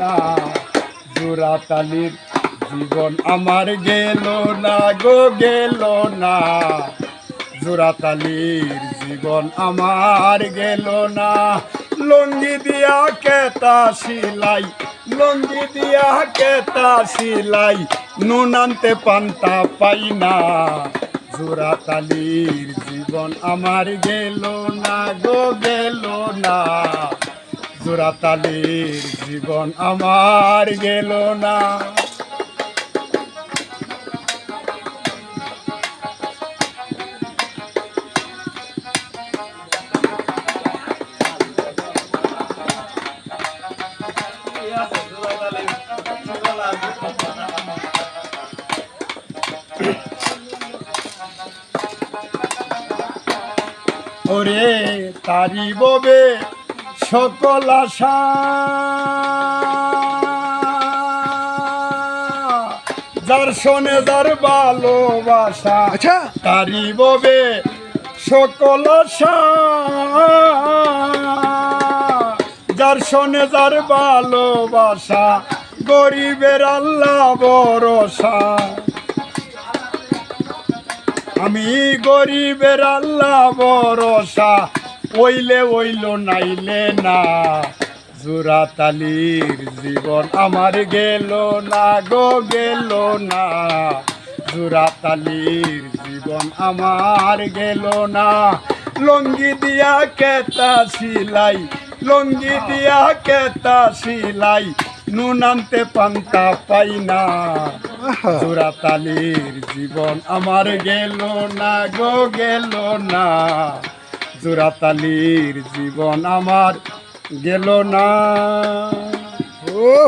না জোড়াতালির জীবন আমার গেল না গো, গেল না। জোড়াতালির জীবন আমার গেল না। লঙ্গি দিয়া কেতা সিলাই, লঙ্গি দিয়া কেতা সিলাই, নুন আনতে পান্তা পাই না। জোড়াতালির জীবন আমার গেল না গো, গেল না। জোড়াতালির জীবন আমার গেল না। ওরে তারি ববে সকল আশা। যার শোনে যার ভালোবাসা আচ্ছা। তারি ববে সকল আশা। যার শোনে যার ভালোবাসা গরিবের আল্লাহ ভরসা। আমি গরিবের আল্লাহ ভরসা। ওইলে ওইল নাইলে না। জোড়াতালির জীবন আমার গেল না গো গেল না। জোড়াতালির জীবন আমার গেল না। লঙ্গি দিয়া কেতা সিলাই লঙ্গি দিয়া কেতা সিলাই নুন আনতে পান্তা পাই না। আহা, জোড়াতালির জীবন আমার গেল না গো গেল না। জোড়াতালির জীবন আমার গেল না। ও!